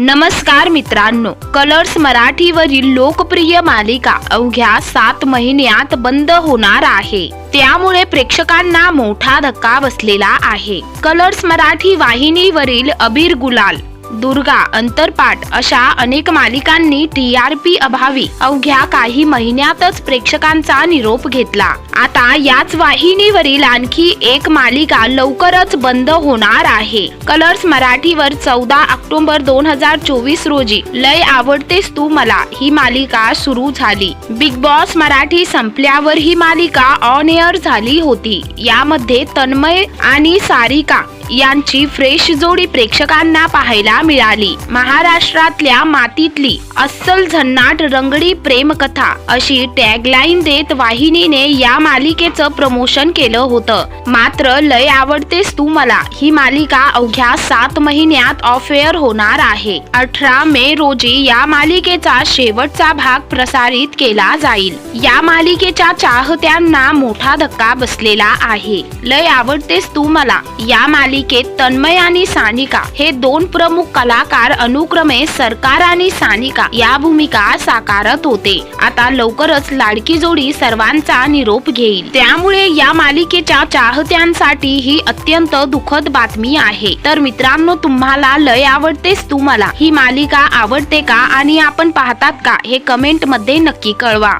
नमस्कार मित्रांनो कलर्स मराठीवरील लोकप्रिय मालिका अवघ्या सात महिन्यात बंद होणार आहे. त्यामुळे प्रेक्षकांना मोठा धक्का बसलेला आहे. कलर्स मराठी वाहिनीवरील अबीर गुलाल दुर्गा अंतरपाठ अशा अनेक मालिकांनी टी आर पी अभावी. अवघ्या काही महिन्यातच प्रेक्षकांचा निरोप घेतला. आता याच वाहिनीवरील आणखी एक मालिका लवकरच बंद होणार आहे. कलर्स मराठीवर चौदा ऑक्टोबर दोन हजार चोवीस रोजी. लय आवडतेस तू मला. ही मालिका सुरू झाली. बिग बॉस मराठी संपल्यावर ही मालिका ऑन एअर झाली होती. यामध्ये तन्मय आणि सारिका यांची फ्रेश जोडी प्रेक्षकांना पाहायला मिळाली. महाराष्ट्रातल्या मातीतली अस्सल झन्नाट रंगडी प्रेमकथा अशी टॅगलाईन देत वाहिनीने या मालिकेचं प्रमोशन केलं होतं. मात्र लय आवडतेस तू मला. ही मालिका अवघ्या सात महिन्यात ऑफ एअर होणार आहे. अठरा मे रोजी या मालिकेचा शेवटचा भाग प्रसारित केला जाईल. या मालिकेच्या चाहत्यांना मोठा धक्का बसलेला आहे. लय आवडतेस तू मला. या मालिकेत तन्मय आणि सानिका हे दोन प्रमुख कलाकार अनुक्रमे सरकार आणि सानिका या भूमिका साकारत होते. आता लवकरच लाडकी जोडी सर्वांचा निरोप घेईल. त्यामुळे या मालिकेच्या चाहत्यांसाठी ही अत्यंत दुःखद बातमी आहे. तर मित्रांनो तुम्हाला लय आवडतेस तुम्हाला ही मालिका आवडते का आणि आपण पाहतात का हे कमेंटमध्ये नक्की कळवा.